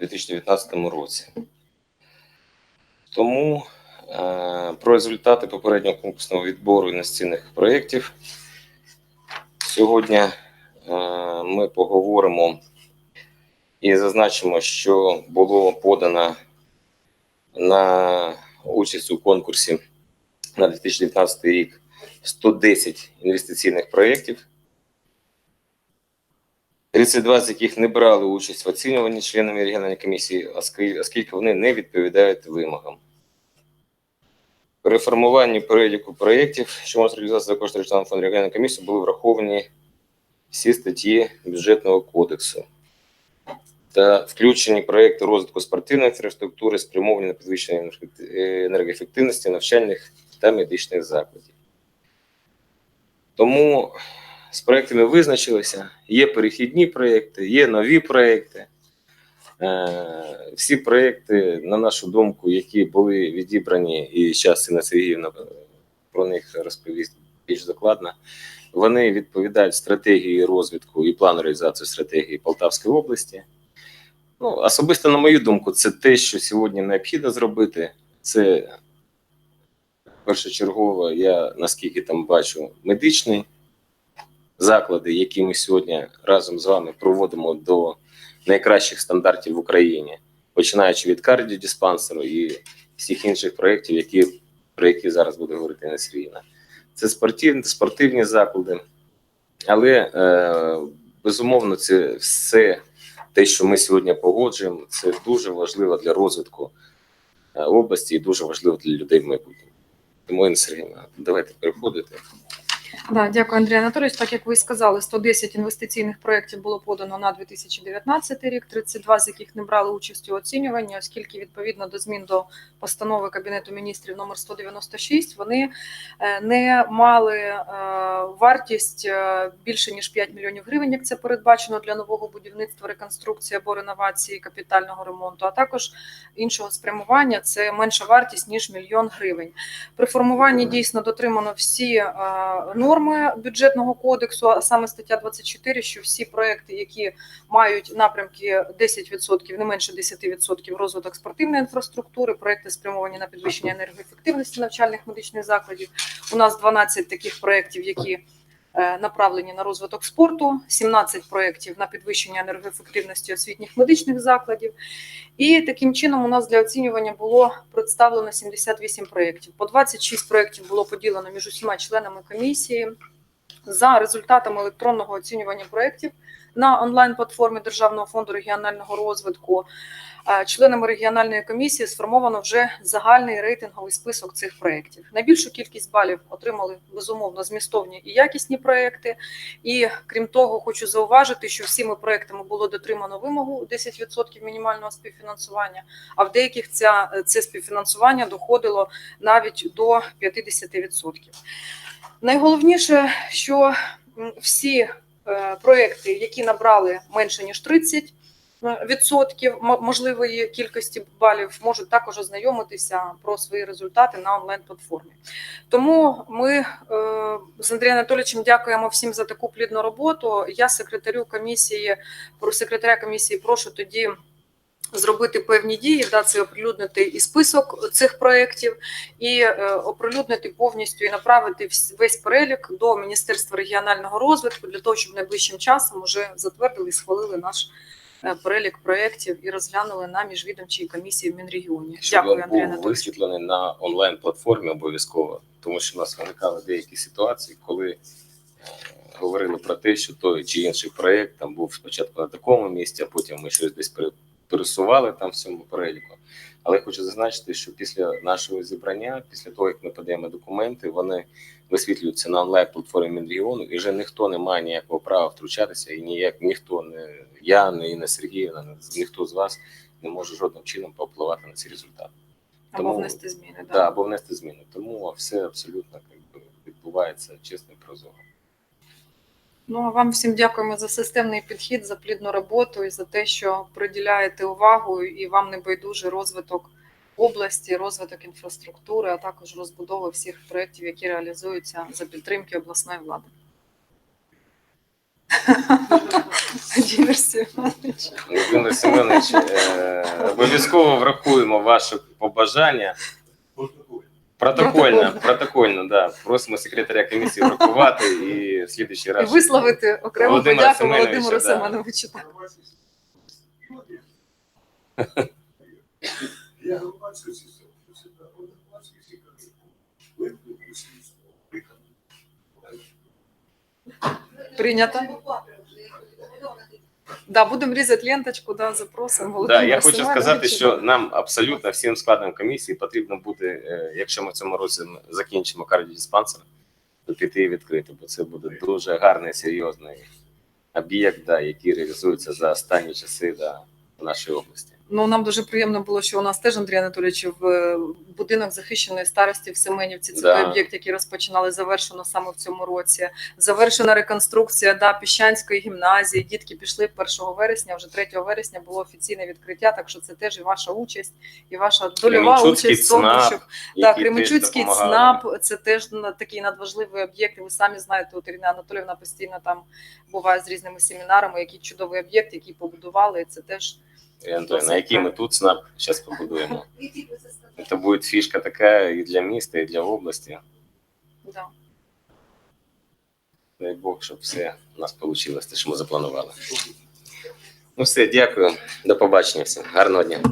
2019 році. Тому е, про результати попереднього конкурсного відбору інвестиційних проєктів сьогодні е, ми поговоримо і зазначимо, що було подано на участь у конкурсі на 2019 рік 110 інвестиційних проєктів. 32 з яких не брали участь в оцінюванні членами регіональної комісії, оскільки вони не відповідають вимогам. При формуванні переліку проєктів, що можуть реалізуватися за кошти регіонального фонду регіональної комісії, були враховані всі статті бюджетного кодексу та включені проєкти розвитку спортивної інфраструктури, спрямовані на підвищення енергоефективності навчальних та медичних закладів. Тому з проектами визначилися. Є перехідні проекти, є нові проекти. Е, Всі проекти, на нашу думку, які були відібрані, і зараз Інна Сергіївна е, про них розповість більш докладно, вони відповідають стратегії розвитку і плану реалізації стратегії Полтавської області. Ну, особисто, на мою думку, це те, що сьогодні необхідно зробити. Це першочергово, я наскільки там бачу, медичний заклади, які ми сьогодні разом з вами проводимо до найкращих стандартів в Україні, починаючи від кардіодиспансеру і всіх інших проєктів, які, про які зараз буде говорити Інна Сергіївна. Це спортивні, спортивні заклади, але е, безумовно, це все те, що ми сьогодні погоджуємо, це дуже важливо для розвитку е, області і дуже важливо для людей в майбутньому. Тому, Сергіївна, давайте переходити. Да, дякую, Андрій Анатолійович. Так як ви сказали, 110 інвестиційних проєктів було подано на 2019 рік, 32 з яких не брали участь у оцінюванні, оскільки відповідно до змін до постанови Кабінету міністрів номер 196 вони е, не мали е, вартість е, більше ніж 5 мільйонів гривень, як це передбачено для нового будівництва, реконструкції або реновації капітального ремонту, а також іншого спрямування це менша вартість ніж мільйон гривень. При формуванні дійсно дотримано всі норми бюджетного кодексу, а саме стаття 24, що всі проекти, які мають напрямки 10%, не менше 10% розвиток спортивної інфраструктури, проекти спрямовані на підвищення енергоефективності навчальних медичних закладів. У нас 12 таких проєктів, які направлені на розвиток спорту, 17 проєктів на підвищення енергоефективності освітніх медичних закладів. І таким чином у нас для оцінювання було представлено 78 проєктів. По 26 проєктів було поділено між усіма членами комісії. За результатами електронного оцінювання проєктів на онлайн-платформі Державного фонду регіонального розвитку е, членами регіональної комісії сформовано вже загальний рейтинговий список цих проєктів. Найбільшу кількість балів отримали безумовно змістовні і якісні проєкти. І крім того, хочу зауважити, що всіми проєктами було дотримано вимогу 10% мінімального співфінансування, а в деяких ця, це співфінансування доходило навіть до 50%. Найголовніше, що всі е, проекти, які набрали менше ніж 30 відсотків можливої кількості балів, можуть також ознайомитися про свої результати на онлайн-платформі. Тому ми е, з Андрієм Анатолійовичем дякуємо всім за таку плідну роботу. Я секретарю комісії, про секретаря комісії прошу тоді. Зробити певні дії, да, це оприлюднити і список цих проєктів, і е, оприлюднити повністю і направити весь перелік до Міністерства регіонального розвитку для того, щоб найближчим часом вже затвердили і схвалили наш е, перелік проєктів і розглянули на міжвідомчій комісії в Мінрегіоні. щоб Дякую, Андрій був висвітлений на онлайн-платформі обов'язково, тому що в нас виникали деякі ситуації, коли е, говорили про те, що той чи інший проєкт там був спочатку на такому місці, а потім ми щось десь пересували там в цьому переліку. Але я хочу зазначити, що після нашого зібрання, після того як ми подаємо документи, вони висвітлюються на онлайн-платформі Мінрегіону, і вже ніхто не має ніякого права втручатися, і ніяк ніхто не я, не Інна Сергіївна, ніхто з вас не може жодним чином повпливати на ці результати. Або Тому- внести зміни. Да, або внести зміни. Тому все абсолютно якби, відбувається чесно і прозоро. Ну а вам всім дякуємо за системний підхід, за плідну роботу і за те, що приділяєте увагу і вам не байдуже розвиток області, розвиток інфраструктури, а також розбудова всіх проєктів, які реалізуються за підтримки обласної влади. Володимир Семенович, е, обов'язково врахуємо ваші побажання. Протокольно, протокольно, да. Просимо секретаря комісії врахувати і в слідуючий І раз. висловити окрему Володимира подяку Семеновича, Володимиру да. Семеновичу. Я Прийнято. Да, будемо різати ленточку, да, запросимо Да, я хочу Семеновича. сказати, що нам абсолютно всім складом комісії потрібно бути, е, якщо ми в цьому році закінчимо кардіодиспансер, то піти і відкрити, бо це буде дуже гарний, серйозний об'єкт, да, який реалізується за останні часи да, в нашій області. Ну, нам дуже приємно було, що у нас теж Андрій Анатолійович в е, будинок захищеної старості в Семенівці. Це Да. той об'єкт, який розпочинали, завершено саме в цьому році. Завершена реконструкція да, Піщанської гімназії. Дітки пішли 1 вересня, вже 3 вересня було офіційне відкриття. Так що це теж і ваша участь, і ваша дольова участь в тому, щоб Так, Кременчуцький. ЦНАП це теж такий надважливий об'єкт. І ви самі знаєте, от Ірина Анатоліївна постійно там буває з різними семінарами, який чудовий об'єкт, який побудували. І це теж Антон, на який ми тут СНАП зараз побудуємо. Це буде фішка така і для міста, і для області. да. Дай Бог, щоб все у нас вийшло, те, що ми запланували. Ну все, дякую. До побачення всім. Гарного дня.